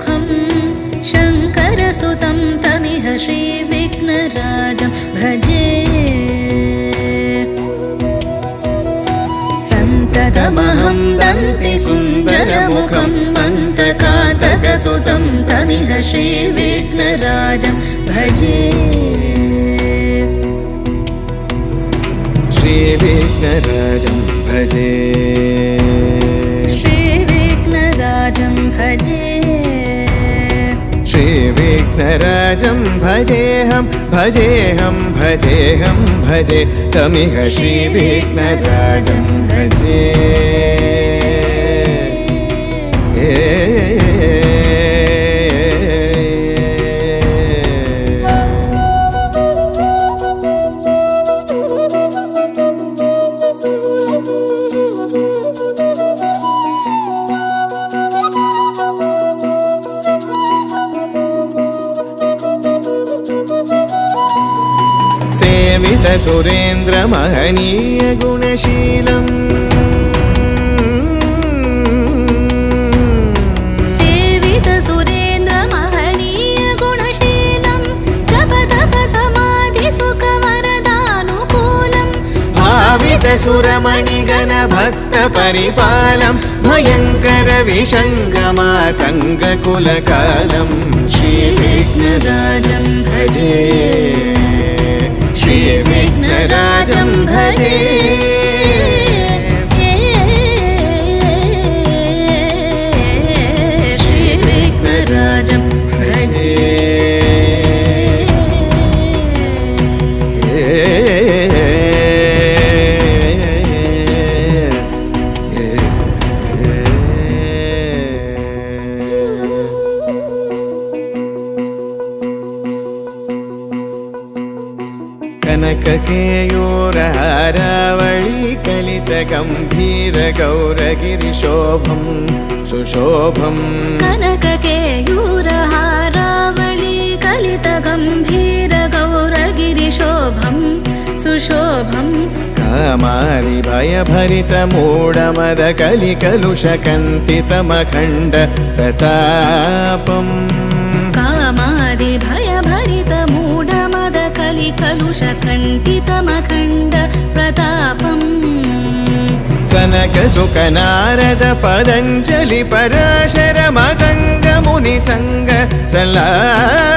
खं शङ्करसुतं तमिह श्रीविघ्नराजं भजे। सन्ततमहं दन्ति सुन्दरमुखं मन्तकातकसुतं तमिह श्रीविघ्नराजं भजे। श्रीविघ्नराजं भजे। श्रीविघ्नराजं भजेऽहं भजेऽहं भजेऽहं भजे तमिह श्रीविघ्नराजं भजे സവിത സുരേന്ദ്ര മഹനീയ ഗുണശീലം. സുരമണിഗണ ഭക്ത പരിപാലം. ഭയങ്കര വിശങ്കമാതംഗ കുലകാലം ശ്രീ വിഘ്നരാജം ഭജേ. सुरमणिगण भक्त परिपालं भयङ्कर विशङ्गमातङ्गकुलकालं श्रीविघ्नराजं भजे कनककेयूरहारावळी कलितगम्भीरगौरगिरिशोभं सुशोभम् कनककेयूरहारावळी कलितगम्भीरगौरगिरिशोभं सुशोभम् कामारि भयभरितमूढमद कलिकलुषकन्तितमखण्ड प्रतापम् कलिकलुषकण्ठितमखण्ड प्रतापम् सनकसुकनारद पदञ्जलि पराशर मतङ्गमुनिसङ्ग सल्लापम्